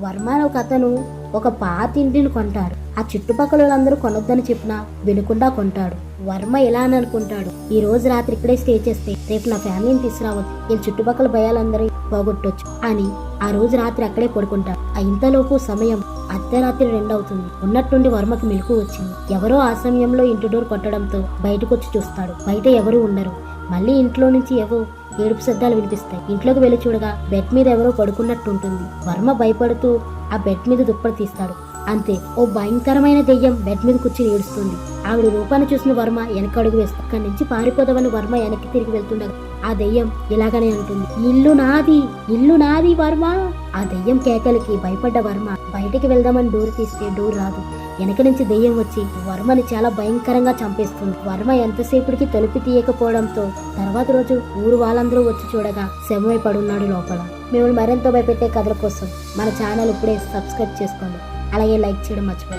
వర్మ ఒక అతను ఒక పాత ఇంటిని ఆ చుట్టుపక్కల వాళ్ళందరూ కొనొద్దని చెప్పినా వినకుండా కొంటాడు. వర్మ ఎలా అని అనుకుంటాడు? ఈ రోజు రాత్రి ఇక్కడే స్టే చేస్తే రేపు నా ఫ్యామిలీని తీసుకురావచ్చు. ఈ చుట్టుపక్కల భయాలందరూ పోగొట్టొచ్చు అని ఆ రోజు రాత్రి అక్కడే పడుకుంటాడు. ఆ ఇంతలోపు సమయం అర్ధరాత్రి రెండవుతుంది. ఉన్నట్టుండి వర్మకి మెలకు వచ్చింది. ఎవరో ఆ సమయంలో ఇంటి డోర్ కొట్టడంతో బయటకొచ్చి చూస్తాడు. బయట ఎవరు ఉండరు. మళ్ళీ ఇంట్లో నుంచి ఏవో ఏడుపు శబ్దాలు వినిపిస్తాయి. ఇంట్లోకి వెళ్ళి చూడగా బెడ్ మీద ఎవరో పడుకున్నట్టు ఉంటుంది వర్మ భయపడుతూ ఆ బెడ్ మీద దుప్పటి తీస్తాడు. అంతే ఓ భయంకరమైన దెయ్యం బెడ్ మీద కూర్చుని ఏడుస్తుంది. ఆవిడ రూపాన్ని చూసిన వర్మ వెనక అడుగు వేస్తాడు అక్కడి నుంచి పారిపోదామని వర్మ వెనక్కి తిరిగి వెళ్తుండగా ఆ దెయ్యం ఇలాగనే అంటుంది ఇల్లు నాది ఇల్లు నాది వర్మ. ఆ దెయ్యం కేకలకి భయపడ్డ వర్మ బయటికి వెళ్దామని డోర్ తీస్తే డోర్ రాదు. వెనక నుంచి దెయ్యం వచ్చి వర్మని చాలా భయంకరంగా చంపేస్తుంది. వర్మ ఎంతసేపటికి తలుపు తీయకపోవడంతో తర్వాత రోజు ఊరు వాళ్ళందరూ వచ్చి చూడగా శవమై పడున్నాడు లోపల. మిమ్మల్ని మరింత భయపెట్టే కథల కోసం మన ఛానల్ ఇప్పుడే సబ్స్క్రైబ్ చేసుకోండి. అలాగే లైక్ చేయడం మర్చిపోయి